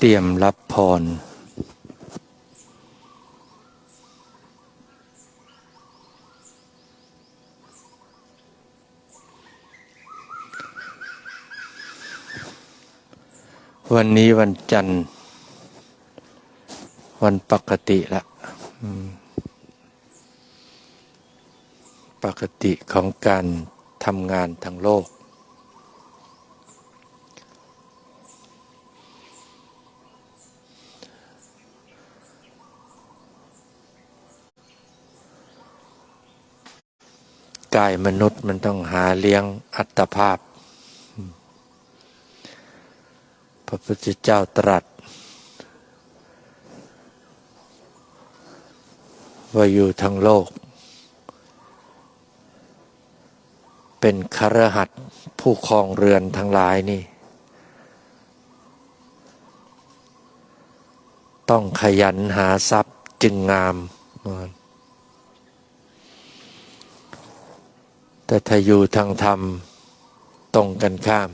เตรียมรับพร วันนี้วันจันทร์ วันปกติละปกติของการทำงานทางโลก กายมนุษย์มันต้องหาเลี้ยงอัตภาพ พระพุทธเจ้าตรัสว่าอยู่ทั้งโลก เป็นคารหัสถ์ผู้ครองเรือนทั้งหลายนี่ ต้องขยันหาทรัพย์จึงงาม แต่ถ้าอยู่ทางธรรมตรงกันข้าม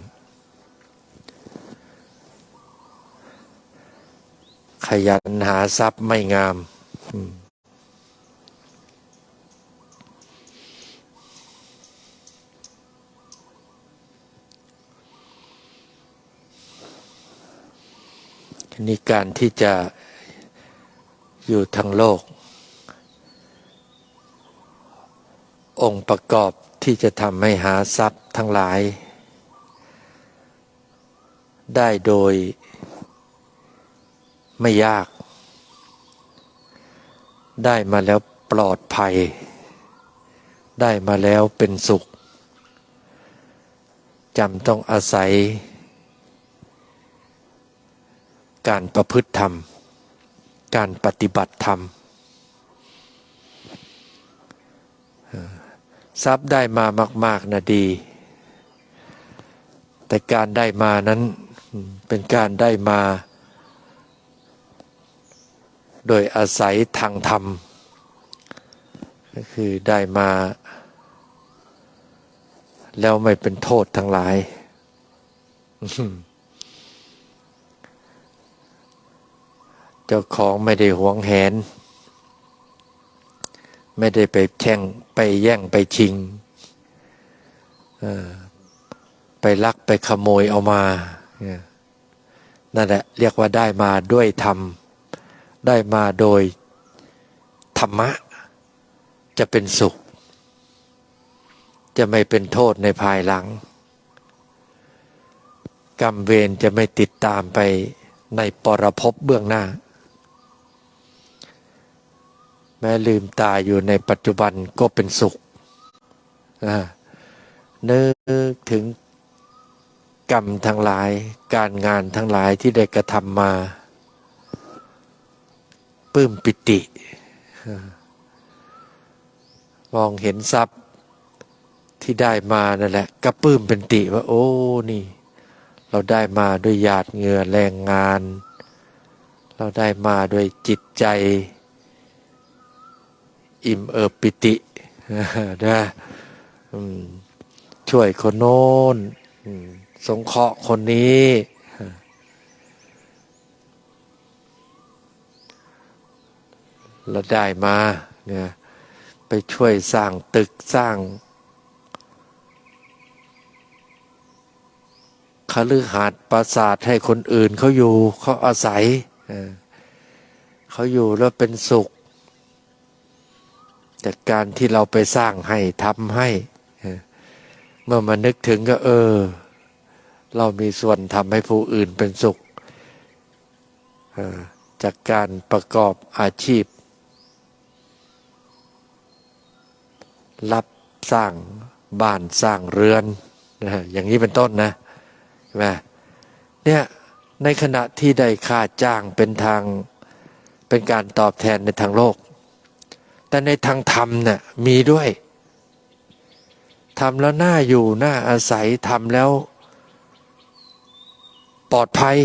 ขยันหาทรัพย์ไม่งาม นี้การที่จะอยู่ทั้งโลก องค์ประกอบ ที่จะทำให้หาทรัพย์ทั้งหลาย ได้โดยไม่ยาก ได้มาแล้วปลอดภัย ได้มาแล้วเป็นสุขจำต้องอาศัย การประพฤติธรรม การปฏิบัติธรรม ทรัพย์ได้มามาก ๆนะดี แต่การได้มานั้นเป็นการได้มา โดยอาศัยทางธรรม ก็คือได้มา แล้วไม่เป็นโทษทั้งหลาย เจ้าของไม่ได้หวงแหน ไม่ได้ไปแช่งไปแย่งไปชิงไปลักไปขโมยเอามา นั่นแหละเรียกว่าได้มาด้วยธรรม ได้มาโดยธรรมะ จะเป็นสุข จะไม่เป็นโทษในภายหลัง กรรมเวรจะไม่ติดตามไปในปรภพเบื้องหน้า แม้ลืมตาอยู่ในปัจจุบันก็เป็นสุขนึกถึงกรรมทั้งหลาย การงานทั้งหลายที่ได้กระทำมาปลื้มปิติ มองเห็นทรัพย์ที่ได้มานั่นแหละก็ปลื้มเป็นติว่า โอ้นี่ เราได้มาด้วยหยาดเหงื่อแรงงาน เราได้มาด้วยจิตใจ อิ่มเอิบปิตินะช่วยคนโน้นสงเคราะห์คนนี้เราได้มาเนี่ยไปช่วยสร้างตึกสร้างคฤหาสน์ปราสาทให้คนอื่นเขาอยู่เขาอาศัยเขาอยู่แล้วเป็นสุข จากการที่เราไปสร้างให้ทำให้ เมื่อมานึกถึงก็เออ เรามีส่วนทำให้ผู้อื่นเป็นสุข จากการประกอบอาชีพ รับสร้างบ้านสร้างเรือนนะอย่างนี้เป็นต้นนะใช่ไหมเนี่ยในขณะที่ได้ค่าจ้างเป็นทางเป็นการตอบแทนในทางโลก แต่ในทางธรรมเนี่ยมีด้วยทำแล้วน่าอยู่น่าอาศัยทำแล้ว ปลอดภัย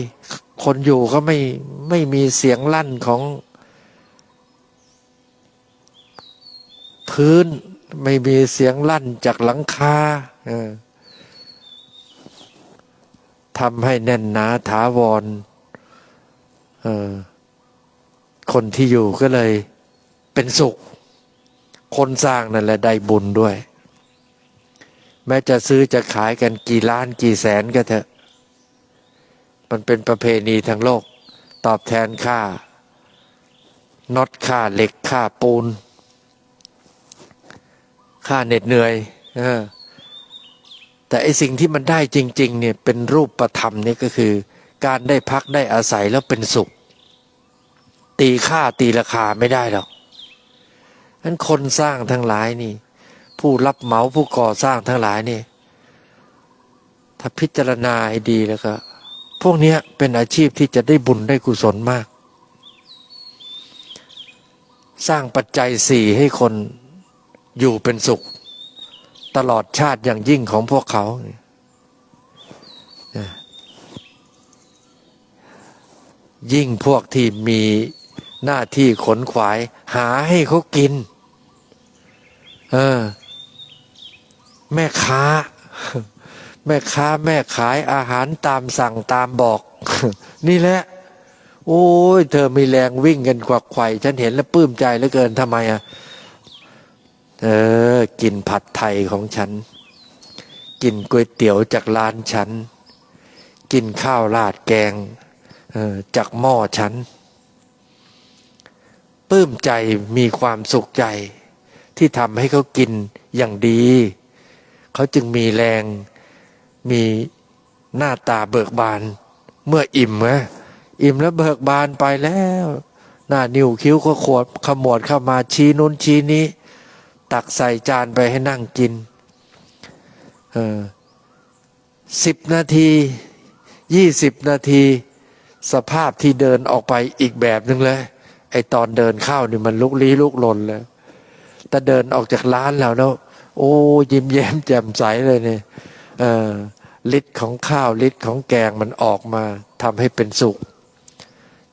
คนอยู่ก็ไม่ไม่มีเสียงลั่นของ พื้นไม่มีเสียงลั่นจากหลังคาทำให้แน่นหนาถาวรออคนที่อยู่ก็เลยเป็นสุข คนสร้างนั่นแหละได้บุญด้วย แม้จะซื้อจะขายกันกี่ล้านกี่แสนก็เถอะ มันเป็นประเพณีทางโลก ตอบแทนค่าน็อตค่าเหล็กค่าปูน ค่าเหน็ดเหนื่อยออแต่ไอสิ่งที่มันได้จริง ๆ เนี่ยเป็นรูปประธรรมนี่ก็คือ การได้พักได้อาศัยแล้วเป็นสุข ตีค่าตีราคาไม่ได้หรอก นั้นคนสร้างทั้งหลายนี่ ผู้รับเหมาผู้ก่อสร้างทั้งหลายนี่ ถ้าพิจารณาให้ดีแล้วก็ พวกเนี้ยเป็นอาชีพที่จะได้บุญได้กุศลมาก สร้างปัจจัยสี่ให้คนอยู่เป็นสุข ตลอดชาติอย่างยิ่งของพวกเขาเนี่ยยิ่งพวกที่มีหน้าที่ขนขวาย หาให้เขากิน เออ แม่ค้า แม่ค้าแม่ขายอาหารตามสั่งตามบอก นี่แหละ โอ้ย เธอมีแรงวิ่งกันกวักไข่ฉันเห็นแล้วปลื้มใจเหลือเกินทำไมอะเออ กินผัดไทยของฉัน กินก๋วยเตี๋ยวจากร้านฉัน กินข้าวราดแกงเออจากหม้อฉันปลื้มใจมีความสุขใจ ที่ทำให้เขากินอย่างดี เขาจึงมีแรง มีหน้าตาเบิกบาน เมื่ออิ่มนะอิ่มแล้วเบิกบานไปแล้ว หน้านิ้วคิ้วก็ขวดขมวดเข้ามาชี้นู้นชี้นี้ ตักใส่จานไปให้นั่งกินเออสิบนาทียี่สิบนาที สภาพที่เดินออกไปอีกแบบหนึ่งเลยไอตอนเดินเข้านี่มันลุกลี้ลุกลนเลย แต่เดินออกจากร้านแล้วแล้ว โอ้ยิ้มแย้มแจ่มใสเลยเนี่ยฤทธิ์ของข้าวฤทธิ์ของแกงมันออกมาทำให้เป็นสุข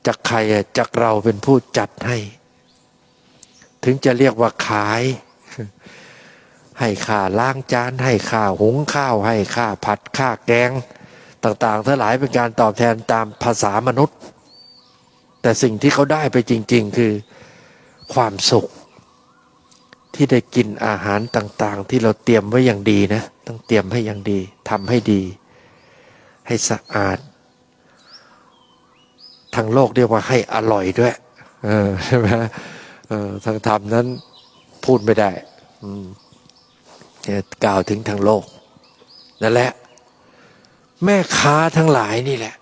จากใครอะจากเราเป็นผู้จัดให้ ถึงจะเรียกว่าขาย ให้ค่าล้างจาน ให้ค่าหุงข้าว ให้ค่าผัดค่าแกง ต่างๆทั้งหลายเป็นการตอบแทนตามภาษามนุษย์ แต่สิ่งที่เขาได้ไปจริง ๆ คือความสุข ที่ได้กินอาหารต่างๆ ที่เราเตรียมไว้อย่างดีนะ ต้องเตรียมให้อย่างดีทำให้ดี ให้สะอาด ทางโลกเรียกว่าให้อร่อยด้วยออใช่ไหมออทางธรรมนั้นพูดไม่ได้กล่าวถึงทางโลกนั่นแหละ แม่ค้าทั้งหลายนี่แหละ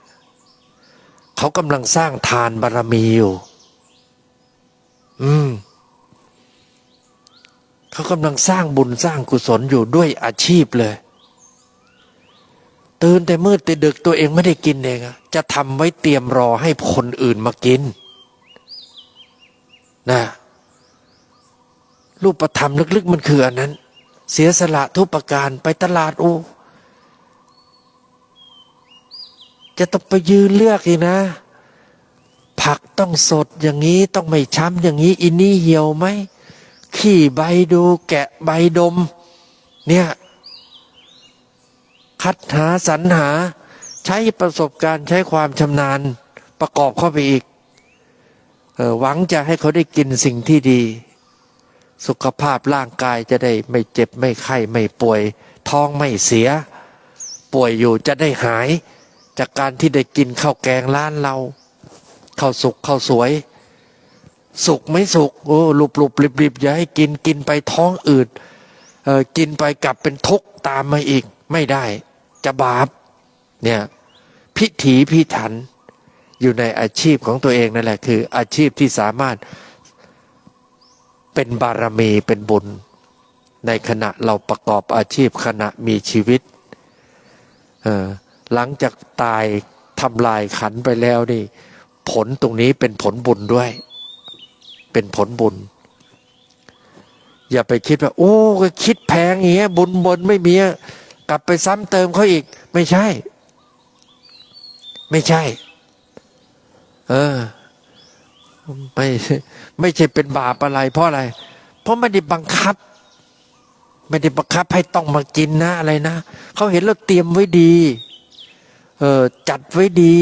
เขากำลังสร้างทานบารมีอยู่ อืม เขากำลังสร้างบุญสร้างกุศลอยู่ด้วยอาชีพเลย ตื่นแต่มืดแต่ดึกตัวเองไม่ได้กินเองอะจะทำไว้เตรียมรอให้คนอื่นมากินนะรูปธรรมลึกๆมันคืออันนั้น เสียสละทุกประการไปตลาดอูจะต้องไปยืนเลือกอีกนะ ผักต้องสดอย่างนี้ต้องไม่ช้ำอย่างนี้ อินนี่เหี่ยวไหม ขี้ใบดูแกะใบดม เนี่ยคัดหาสรรหา ใช้ประสบการณ์ใช้ความชำนาญประกอบเข้าไปอีกออหวังจะให้เขาได้กินสิ่งที่ดี สุขภาพร่างกายจะได้ไม่เจ็บไม่ไข้ไม่ป่วย ท้องไม่เสีย ป่วยอยู่จะได้หาย จากการที่ได้กินข้าวแกงร้านเราข้าวสุกข้าวสวย สุกไม่สุกโอ้หลุบหลุบริบริบอย่าให้กินกินไปท้องอืดเออกินไปกลับเป็นทุกข์ตามมาอีก ไม่ได้จะบาปเนี่ยพิถีพิถันอยู่ในอาชีพของตัวเองนั่นแหละคือ อาชีพที่สามารถเป็นบารมีเป็นบุญ ในขณะเราประกอบอาชีพขณะมีชีวิตเออหลังจากตายทำลายขันไปแล้วนี่ ผลตรงนี้เป็นผลบุญด้วย เป็นผลบุญ อย่าไปคิดว่า โอ้ก็คิดแพงอย่างเงี้ย บุญบนไม่มีกลับไปซ้ำเติมเขาอีก ไม่ใช่ ไม่ใช่ เออ ไม่ไม่ใช่เป็นบาปอะไร เพราะอะไร เพราะไม่ได้บังคับ ไม่ได้บังคับให้ต้องมากินนะอะไรนะเขาเห็นเราเตรียมไว้ดี เออจัดไว้ดี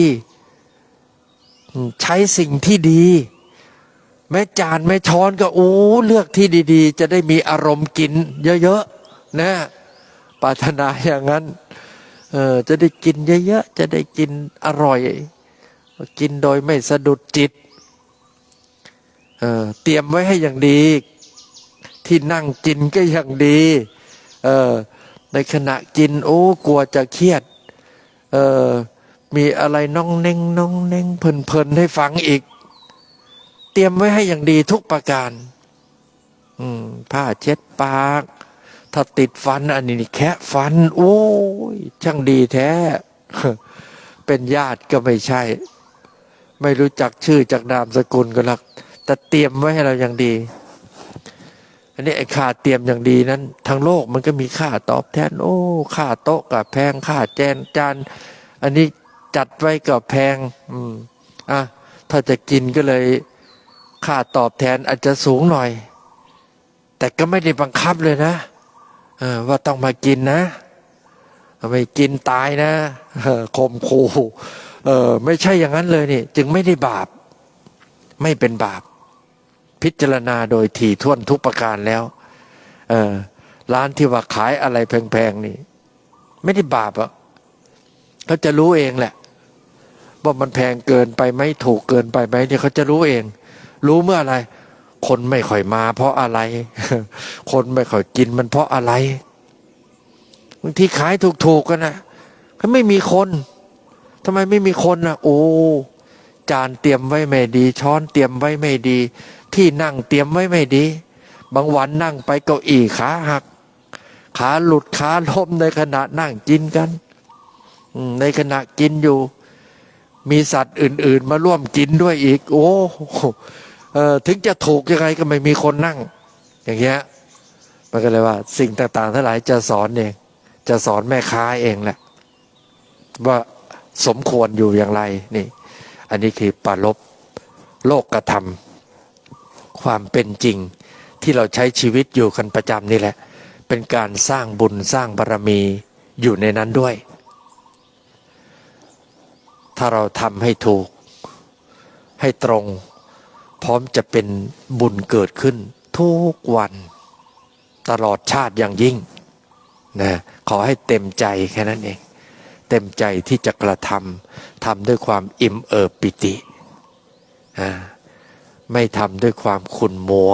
ใช้สิ่งที่ดี แม่จานแม่ช้อนก็โอ้เลือกที่ดีๆ จะได้มีอารมณ์กิน เยอะๆนะปรารถนาอย่างนั้นเออจะได้กินเยอะๆจะได้กินอร่อย กินโดยไม่สะดุดจิตเออเตรียมไว้ให้อย่างดี ที่นั่งกินก็อย่างดีเออในขณะกินโอ้กลัวจะเครียดเออมีอะไรน้องเน่งน้องเน่งเพลินๆให้ฟังอีก เตรียมไว้ให้อย่างดีทุกประการ อืมผ้าเช็ดปาก ถ้าติดฟัน อันนี้แคะฟัน โอ้ยช่างดีแท้ เป็นญาติก็ไม่ใช่ ไม่รู้จักชื่อจากนามสกุลก็ลัก แต่เตรียมไว้ให้เราอย่างดี อันนี้ไอ้ค่าเตรียมอย่างดีนั้น ทั้งโลกมันก็มีค่าตอบแทน โอ้ค่าโต๊ะกับแพงค่าแจนจานอันนี้จัดไว้กับแพง อืมอะถ้าจะกินก็เลย ค่าตอบแทนอาจจะสูงหน่อย แต่ก็ไม่ได้บังคับเลยนะว่าต้องมากินนะไม่กินตายนะเออข่มขู่ไม่ใช่อย่างนั้นเลยนี่จึงไม่ได้บาป ไม่เป็นบาป พิจารณาโดยถี่ถ้วนทุกประการแล้วร้านที่ว่าขายอะไรแพงๆนี่ ไม่ได้บาปอะเขาจะรู้เองแหละว่ามันแพงเกินไปไหมถูกเกินไปไหมเนี่ยเขาจะรู้เอง รู้เมื่ออไรคนไม่ค่อยมาเพราะอะไร คนไม่ค่อยกินมันเพราะอะไรบางทีขายถูกๆกันนะก็ไม่มีคนทำไมไม่มีคนนะโอ้จานเตรียมไว้ไม่ดี ช้อนเตรียมไว้ไม่ดี ที่นั่งเตรียมไว้ไม่ดี บางวันนั่งไปเก้าอี้ขาหัก ขาหลุดขาล้มในขณะนั่งกินกันในขณะกินอยู่ มีสัตว์อื่น ๆ มาร่วมกินด้วยอีก โอ้ เออถึงจะถูกยังไงก็ไม่มีคนนั่ง อย่างเงี้ยมันก็เลยว่า สิ่งต่างๆทั้งหลายจะสอนเองจะสอนแม่ค้าเองแหละว่าสมควรอยู่อย่างไรนี่ อันนี้คือปรารบโลกกระทำความเป็นจริง ที่เราใช้ชีวิตอยู่กันประจำนี่แหละ เป็นการสร้างบุญสร้างบารรมีอยู่ในนั้นด้วย ถ้าเราทำให้ถูก ให้ตรง พร้อมจะเป็นบุญเกิดขึ้น ทุกวันตลอดชาติอย่างยิ่งนะขอให้เต็มใจแค่นั้นเอง เต็มใจที่จะกระทำทำด้วยความอิ่มเอิบปิติไม่ทำด้วยความขุนมัว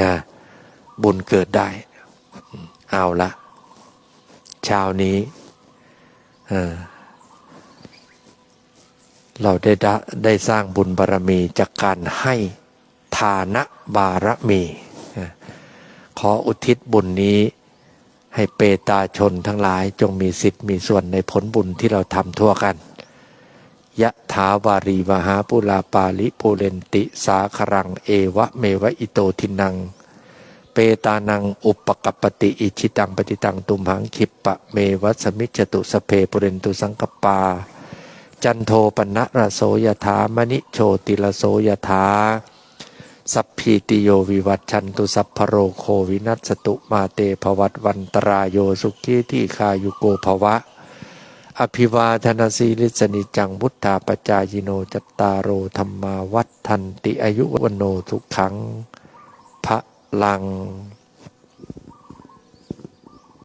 นะบุญเกิดได้ เอาละเช้านี้เออ เราได้ดะได้สร้างบุญบารรมีจากการให้ทานะบารมี ขออุทิศบุญนี้ให้เปตาชนทั้งหลายจงมีสิทธิ์มีส่วนในผลบุญที่เราทำทั่วกัน ยะถาวารีมหาปุลาปาลิปุเรนติสาครังเอวะเมวะอิโตทินัง เปตานังอุปกปปติอิชิตังปฏิตังตุมหังคิปปะเมวัสมิจจตุสเพปุเรนตุสังกปา จันโทปนะระโสยถามณิโชติระโสยถาสัพพีติโยวิวัตชันตุสัพพโรโควินัสตุมาเตภวัตวันตรายโยสุขีที่คายุโกภวะ อภิวาทนาสีลิสนิจังพุทธาปจายโนจตตารโอธรรมาวัฏทันติอายุวโนทุกขังพระลัง